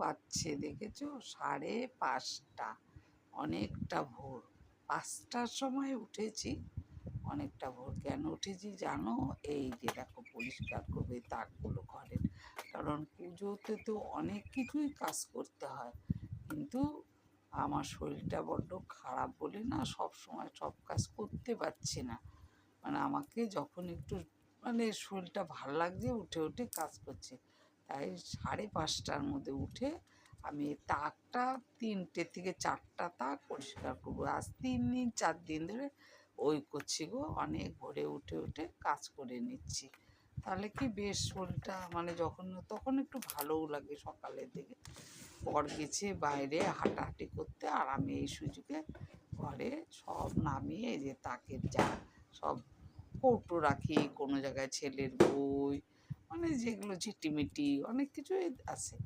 বাজছে, দেখেছ? সাড়ে পাঁচটা, অনেকটা ভোর। পাঁচটার সময় উঠেছি, অনেকটা ভোর। কেন উঠেছি জানো? এই যে দেখো, পরিষ্কার করবে তাকগুলো ঘরের। কারণ পুজোতে তো অনেক কিছুই কাজ করতে হয়। কিন্তু আমার শরীরটা বড্ড খারাপ বলে না সব সময় সব কাজ করতে পারছি না। মানে আমাকে যখন একটু মানে শরীরটা ভালো লাগছে, উঠে উঠে কাজ করছে। তাই সাড়ে পাঁচটার মধ্যে উঠে আমি তাকটা তিনটে থেকে চারটা তাক পরিষ্কার করব। আজ তিন দিন, চার দিন ধরে ওই করছি গো, অনেক ভোরে উঠে উঠে কাজ করে নিচ্ছি। তাহলে কি বেশ শরীরটা মানে যখন, তখন একটু ভালোও লাগে সকালের দিকে। পর গেছে বাইরে হাঁটাহাঁটি করতে আর আমি এই সুযোগে ঘরে সব নামিয়ে যে তাকের যা সব কৌটো রাখি, কোনো জায়গায় ছেলের বই মানে যেগুলো ঝিটিমিটি, অনেক কিছুই আছে।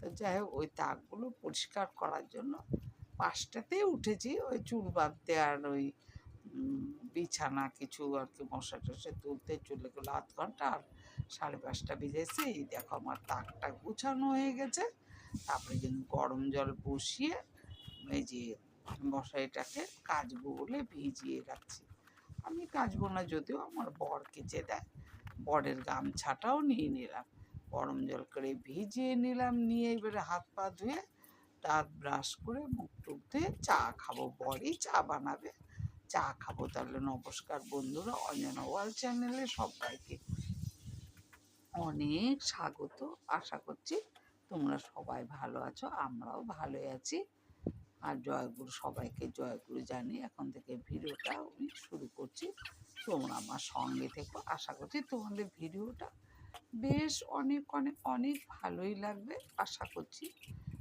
তো যাই হোক, ওই তাকগুলো পরিষ্কার করার জন্য পাঁচটাতেই উঠেছি, ওই চুল বাঁধতে আর ওই বিছানা কিছু আর কি মশা টশা তুলতে চলে আধ ঘণ্টা আর সাড়ে পাঁচটা বেজেছে। এই দেখো আমার তাকটা গুছানো হয়ে গেছে। তারপরে কিন্তু গরম জল বসিয়ে এই যে মশারিটাকে কাচবো বলে ভিজিয়ে রাখছি। আমি কাচবো না, যদিও আমার বর কেচে দেয়। বরের গামছাটাও নিয়ে নিলাম। গরম জল করে ভিজিয়ে নিলাম, নিয়ে এবারে হাত পা ধুয়ে দাঁত ব্রাশ করে মুখ টুক ধুয়ে চা খাব। বরই চা বানাবে। চা খাব তাহলে। নমস্কার বন্ধুরা, অঞ্জনা ওয়াল চ্যানেলে সবাইকে অনেক স্বাগত। আশা করছি তোমরা সবাই ভালো আছো, আমরাও ভালোই আছি। আর জয়গুরু, সবাইকে জয়গুরু জানিয়ে এখন থেকে ভিডিওটা শুরু করছি। তোমরা আমার সঙ্গে থেকো আশা করছি তোমাদের ভিডিওটা বেশ অনেক অনেক অনেক ভালোই লাগবে। আশা করছি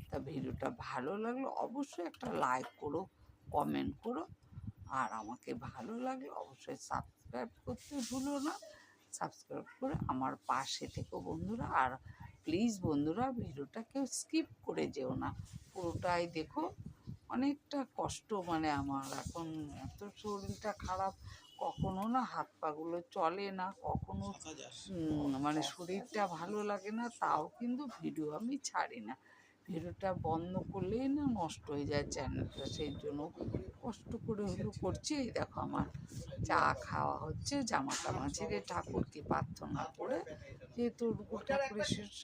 তা ভিডিওটা ভালো লাগলে অবশ্যই একটা লাইক করো কমেন্ট করো। আর আমাকে ভালো লাগলে অবশ্যই সাবস্ক্রাইব করতে ভুলো না। সাবস্ক্রাইব করে আমার পাশে থেকো বন্ধুরা। আর প্লিজ বন্ধুরা ভিডিওটা কেউ স্কিপ করে যেও না। পুরোটাই দেখো, অনেকটা কষ্ট মানে আমার। এখন এত শরীরটা খারাপ কখনো না হাত পাগুলো চলে না কখনো মানে শরীরটা ভালো লাগে না তাও কিন্তু ভিডিও আমি ছাড়ি না। ভিডিওটা বন্ধ করলেই না নষ্ট হয়ে যায় চ্যানেলটা সেই জন্য কষ্ট করে হলো করছি। এই দেখো আমার চা খাওয়া হচ্ছে জামা টামা ছেড়ে ঠাকুরকে প্রার্থনা করে যেহেতু ঠাকুরের শীর্ষ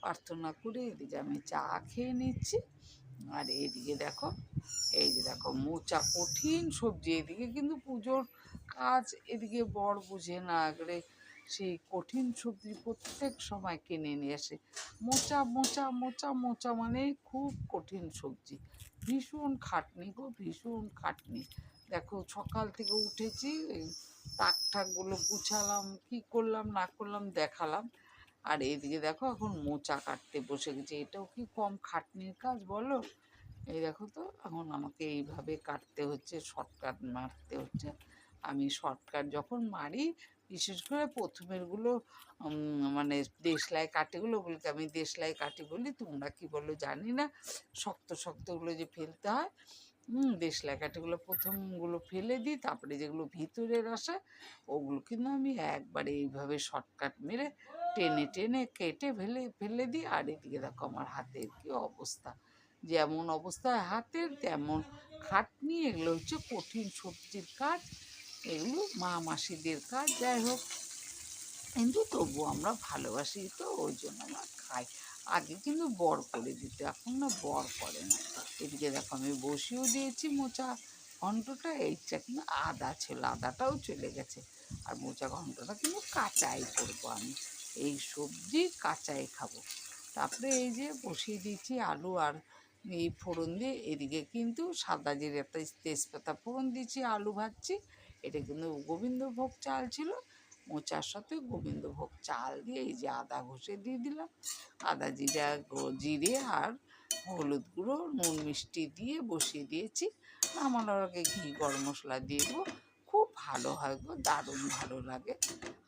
প্রার্থনা করে এদিকে আমি চা খেয়ে নিচ্ছি। আর এদিকে দেখো এই যে দেখো মোচা কঠিন সবজি এদিকে কিন্তু পুজোর কাজ এদিকে বর বুঝে না করে সেই কঠিন সবজি প্রত্যেক সময় কিনে নিয়ে আসে। মোচা মোচা মোচা মোচা মানে খুব কঠিন সবজি। ভীষণ খাটনি গো, ভীষণ খাটনি। দেখো সকাল থেকে উঠেছি তাক ঠাকগুলো গুছালাম, কি করলাম, না করলাম দেখালাম। আর এদিকে দেখো এখন মোচা কাটতে বসে গেছে। এটাও কি কম খাটনির কাজ বলো? এই দেখো তো, এখন আমাকে এইভাবে কাটতে হচ্ছে, শর্টকাট মারতে হচ্ছে। আমি শর্টকাট যখন মারি, বিশেষ করে প্রথমেরগুলো মানে দেশলাই কাটিগুলো ওগুলোকে আমি দেশলাই কাটি বলি, তোমরা কি বলো জানি না। শক্ত শক্তগুলো যে ফেলতে হয়, হুম, দেশলাই কাঠিগুলো প্রথমগুলো ফেলে দিই, তারপরে যেগুলো ভিতরের আসে, ওগুলো কিন্তু আমি একবারে এইভাবে শর্টকাট মেরে টেনে টেনে কেটে ফেলে ফেলে দিই। আর এদিকে দেখো আমার হাতের কি অবস্থা। যেমন অবস্থা হাতের, তেমন খাটনি, এগুলো হচ্ছে কঠিন সবজির কাজ এগুলো মা মাসিদের কাজ, যাই হোক। কিন্তু তবু আমরা ভালোবাসি তো, ওই জন্য আমরা খাই। আগে কিন্তু বর করে দিত, এখন না বর করে না। এদিকে দেখো আমি বসিয়েও দিয়েছি মোচা ঘন্টটা এইটা কিন্তু আদা ছিল, আদাটাও চলে গেছে। আর মোচা ঘন্টটা কিন্তু কাঁচাই করব আমি। এই সবজি কাঁচাই খাব। তারপরে এই যে বসিয়ে দিয়েছি আলু আর এই ফোড়ন দিয়ে। এদিকে কিন্তু সাদা জিরে একটা তেজপাতা ফোড়ন দিয়েছি, আলু ভাজছি। এটা কিন্তু গোবিন্দভোগ চাল ছিল। মোচার সাথে গোবিন্দভোগ চাল দিয়ে এই যে আদা ঘষে দিয়ে দিলাম। আদা জিরা জিরে আর হলুদ গুঁড়ো, নুন মিষ্টি দিয়ে বসিয়ে দিয়েছি। নামানোর আগে ঘি, গরম মশলা দিয়ে দেবো। খুব ভালো হয় গো, দারুণ ভালো লাগে।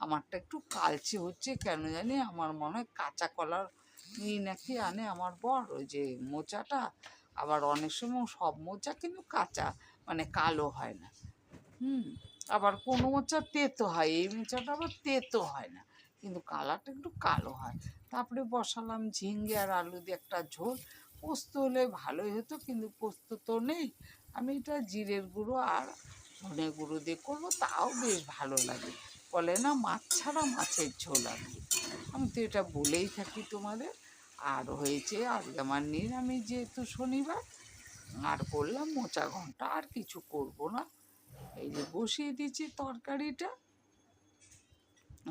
আমারটা একটু কালচে হচ্ছে কেন জানি? আমার মনে হয় কাঁচা কলার ই নাকি আনে আমার বর। ওই যে মোচাটা, আবার অনেক সময় সব মোচা কিন্তু কাঁচা মানে কালো হয় না। হুম। আবার কোনো মোচা তেতো হয়, এই মোচাটা আবার তেতো হয় না। কিন্তু কালারটা একটু কালো হয়। তারপরে বসালাম ঝিঙ্গে আর আলু দিয়ে একটা ঝোল। পোস্ত হলে ভালোই হতো, কিন্তু পোস্ত তো নেই। আমি এটা জিরের গুঁড়ো আর ধনে গুঁড়ো দিয়ে করব, তাও বেশ ভালো লাগে। বলে না, মাছ ছাড়া মাছের ঝোল আর কি। আমি তো এটা বলেই থাকি তোমাদের। আর হয়েছে আজকে আমার নিরামিষ, যেহেতু শনিবার, আর বললাম মোচা ঘণ্টা আর কিছু করব না। এই যে বসিয়ে দিচ্ছি তরকারিটা।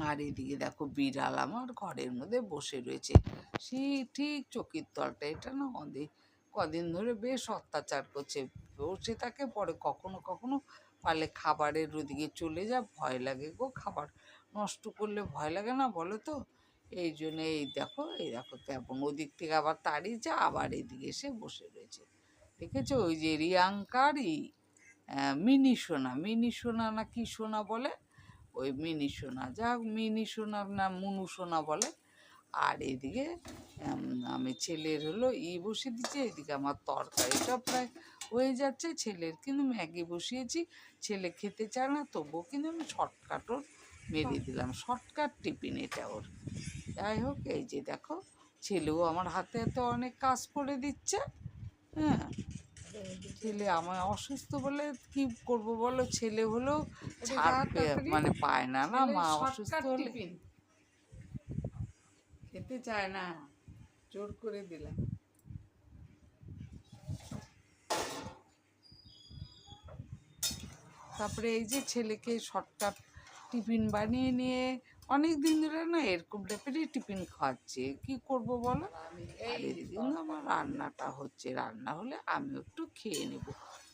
আর এদিকে দেখো বিড়াল আমার ঘরের মধ্যে বসে রয়েছে। সেই ঠিক চকির তলটা এটা না অনেক কদিন ধরে বেশ অত্যাচার করছে। বসে থাকে পরে কখনো কখনো পারলে খাবারের ওদিকে চলে যা ভয় লাগে গো খাবার। নষ্ট করলে ভয় লাগে না বলো তো? এই জন্য এই দেখো এই দেখো কেমন ওদিক থেকে আবার তাড়িয়েছে আবার এদিকে এসে বসে রয়েছে। দেখেছ? ওই যে রিয়াঙ্কার। ই আহ, মিনি সোনা মিনি সোনা না কি সোনা বলে? ওই মিনি সোনা যা হোক মিনি সোনা না মুনু সোনা বলে। আর এদিকে আমি ছেলের হলো ই বসিয়ে দিচ্ছি, এদিকে আমার তরকারিটা প্রায় হয়ে যাচ্ছে ছেলের, কিন্তু ম্যাগি বসিয়েছি। ছেলে খেতে চায় না, তবুও কিন্তু আমি শর্টকাট ওর মেরে দিলাম, শর্টকাট টিফিন এটা ওর। যাই হোক, এই যে দেখো, ছেলেও আমার হাতে হাতে অনেক কাজ করে দিচ্ছে হ্যাঁ। ছেলে আমার অসুস্থ বলে কি করব বলো? ছেলে হলো ছাড়তে মানে পায় না না মা অসুস্থ হলে খেতে চায় না জোর করে দিলাম। তারপরে এই যে ছেলেকে শর্টকাট টিফিন বানিয়ে নিয়ে অনেক দিন ধরে না এরকম টাইপেরই টিফিন খাওয়াচ্ছে। কি করব বলো? আর এদিকে না আমার রান্নাটা হচ্ছে, রান্না হলে আমি একটু খেয়ে নেব।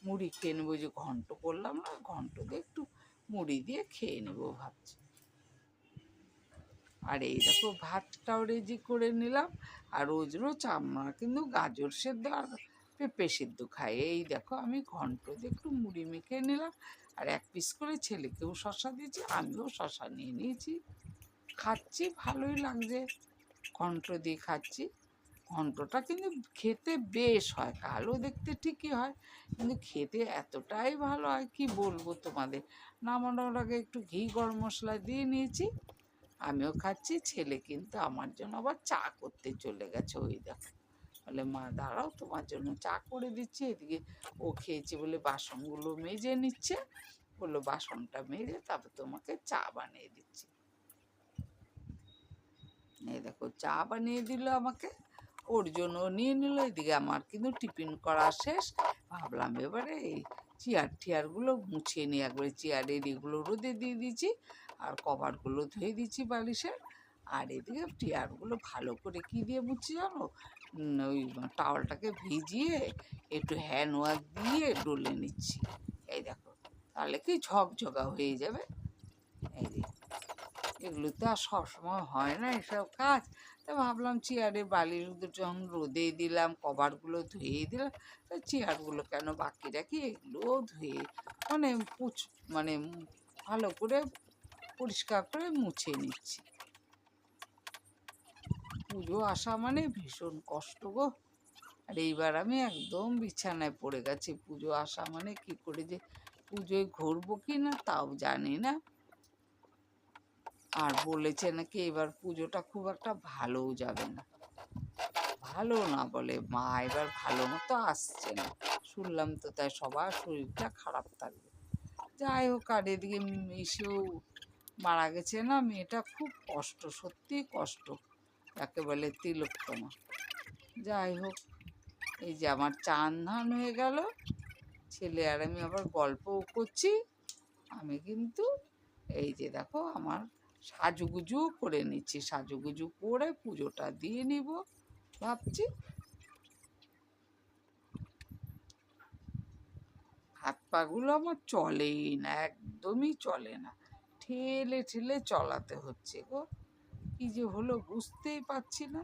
মুড়ি খেয়ে নেব যে ঘন্ট করলাম না, ঘন্ট দিয়ে একটু মুড়ি দিয়ে খেয়ে নেব ভাবছি। আর এই দেখো, ভাতটাও রেজি করে নিলাম। আর রোজ রোজ আমরা কিন্তু গাজর সেদ্ধ আর পেঁপে সেদ্ধ খাই। এই দেখো, আমি ঘন্ট দিয়ে একটু মুড়ি মেখে নিলাম আর এক পিস করে ছেলেকেও শশা দিয়েছি, আমিও শশা নিয়ে নিয়েছি। খাচ্ছি, ভালোই লাগছে। ঘন্ট দিয়ে খাচ্ছি। ঘন্টটা কিন্তু খেতে বেশ হয় কালো দেখতে ঠিকই হয়, কিন্তু খেতে এতটাই ভালো হয়, কি বলব তোমাদের? নামানোর আগে একটু ঘি, গরম মশলা দিয়ে নিয়েছি, আমিও খাচ্ছি, ছেলে কিন্তু আমার জন্য আবার চা করতে চলে গেছে, ওই দেখো। বলে, মা, দাঁড়াও, তোমার জন্য চা করে দিচ্ছি। এদিকে ও খেয়েছে বলে বাসনগুলো মেজে নিচ্ছে। বলল, বাসনটা মেজে তারপর তোমাকে চা বানিয়ে দিচ্ছি। এই দেখো, চা বানিয়ে দিল আমাকে, ওর জন্য নিয়ে নিল। এদিকে আমার কিন্তু টিফিন করা শেষ। ভাবলাম, এবারে এই চেয়ার টিয়ারগুলো মুছিয়ে নিই, একবারে চেয়ারের এগুলো রোদে দিয়ে দিয়েছি আর কভারগুলো ধুয়ে দিচ্ছি বালিশের। আর এদিকে টিয়ারগুলো ভালো করে কি দিয়ে মুছি জানো? ওই টাওয়ালটাকে ভিজিয়ে একটু হ্যান্ড ওয়াশ দিয়ে ডলে নিচ্ছি। এই দেখো, তাহলে কি ঝকঝকা হয়ে যাবে? এই যে এগুলো তো আর সবসময় হয় না এসব কাজ। তা ভাবলাম চেয়ারে বালির যখন রোদে দিলাম কভারগুলো ধুয়ে দিলাম। তা চেয়ারগুলো কেন বাকি রাখি? এগুলোও ধুয়ে মানে পুছ মানে ভালো করে পরিষ্কার করে মুছে নিচ্ছি। পুজো আসা মানে ভীষণ কষ্ট গো। আর এইবার আমি একদম বিছানায় পড়ে গেছি। পুজো আসা মানে কি করে যে পুজোয় ঘুরবো কি না তাও জানি না। আর বলেছে নাকি এবার পুজোটা খুব একটা ভালোও যাবে না। ভালো না বলে, মা এবার ভালো মতো আসছে না। শুনলাম তো তাই সবার শরীরটা খারাপ থাকবে। যাই হোক, আর এদিকে এসেও মারা গেছে না, মেয়েটা খুব কষ্ট সত্যি কষ্ট। তাকে বলে তিলোত্তমা যাই হোক, এই যে আমার চান ধান হয়ে গেল। ছেলে আর আমি আবার গল্পও করছি। আমি কিন্তু এই যে দেখো আমার সাজুগুজু করে নিচ্ছি। সাজুগুজু করে পুজোটা দিয়ে নিব, ভাবছি। হাত পাগুলো আমার চলেই না, একদমই চলে না। ঠেলে ঠেলে চলাতে হচ্ছে গো। কি যে হলো বুঝতেই পারছি না।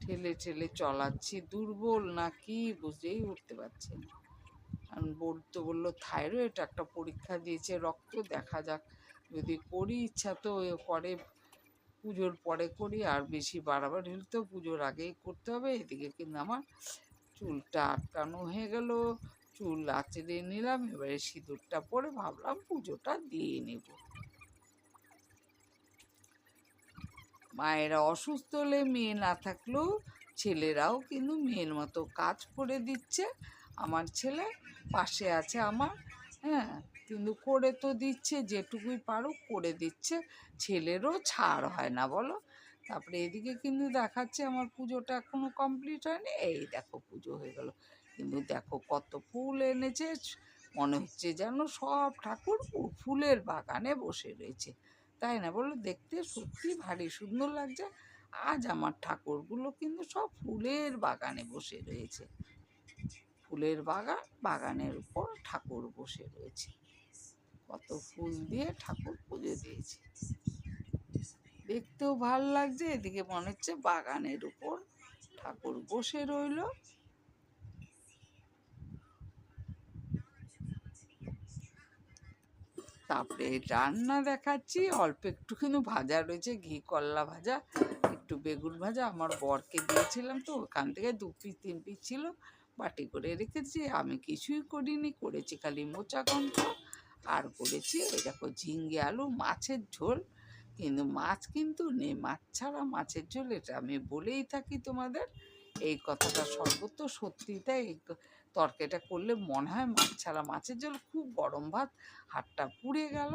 ঠেলে ঠেলে চলাচ্ছি দুর্বল না কি বুঝেই উঠতে পারছি না। কারণ বলতো বলল থাইরয়েড একটা পরীক্ষা দিয়েছে, রক্ত দেখা যাক। যদি করি ইচ্ছা তো পরে পুজোর পরে করি, আর বেশি বাড়াবাড়ি হলে তো পুজোর আগেই করতে হবে। এদিকে কিন্তু আমার চুলটা আটকানো হয়ে গেল, চুল আঁচড়ে নিলাম, এবারে সিঁদুরটা পরে ভাবলাম পুজোটা দিয়ে নেব। মায়েরা অসুস্থ হলে মেয়ে না থাকলেও ছেলেরাও কিন্তু মেয়ের মতো কাজ করে দিচ্ছে। আমার ছেলে পাশে আছে আমার হ্যাঁ কিন্তু করে তো দিচ্ছে, যেটুকুই পারো করে দিচ্ছে। ছেলেরও ছাড় হয় না বলো। তারপরে এদিকে কিন্তু দেখাচ্ছে আমার পুজোটা এখনও কমপ্লিট হয়নি। এই দেখো পুজো হয়ে গেল। কিন্তু দেখো কত ফুল এনেছে। মনে হচ্ছে যেন সব ঠাকুর ফুলের বাগানে বসে রয়েছে। তাই না? বলো দেখতে সত্যি ভারী, সুন্দর লাগছে। আজ আমার ঠাকুরগুলো কিন্তু সব ফুলের বাগানে বসে রয়েছে। ফুলের বাগান, বাগানের উপর ঠাকুর বসে রয়েছে। কত ফুল দিয়ে ঠাকুর পুজো দিয়েছে। দেখতেও ভালো লাগছে। এদিকে মনে হচ্ছে বাগানের উপর ঠাকুর বসে রইল। তারপরে রান্না দেখাচ্ছি। অল্প একটুখানি ভাজা রয়েছে, ঘি, করলা ভাজা, একটু বেগুন ভাজা। আমার বরকে দিয়েছিলাম তো, ওখান থেকে দু পিস, তিন পিস ছিল। বাটি করে রেখেছি। আমি কিছুই করিনি, করেছি খালি মোচা ঘন্ট আর করেছি ওই দেখো ঝিঙ্গে আলু, মাছের ঝোল। কিন্তু মাছ কিন্তু নেই মাছ ছাড়া মাছের ঝোল, এটা আমি বলেই থাকি তোমাদের। এই কথাটা সর্বত্র সত্যি তাই। তরকারিটা করলে মনে হয় মাছ ছাড়া মাছের ঝোল খুব গরম ভাত, হাতটা পুড়ে গেল।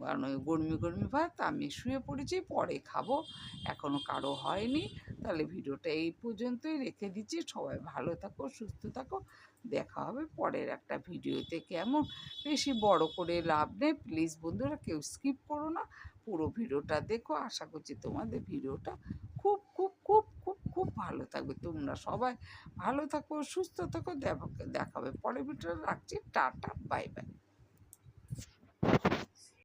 কারণ ওই গরমি গরমি ভাত, আমি শুয়ে পড়েছি, পরে খাব। এখনও কারও হয়নি। তাহলে ভিডিওটা এই পর্যন্তই রেখে দিচ্ছি। সবাই ভালো থাকো, সুস্থ থাকো। দেখা হবে পরের একটা ভিডিওতে। কেমন? বেশি বড় করে লাভ নেই। প্লিজ বন্ধুরা কেউ স্কিপ করো না। পুরো ভিডিওটা দেখো। আশা করছি তোমাদের ভিডিওটা খুব খুব খুব খুব ভালো থাকবে। তোমরা সবাই ভালো থাকো, সুস্থ থাকো দেখাবে। পরে ভিডিও রাখছি। Tata, bye bye.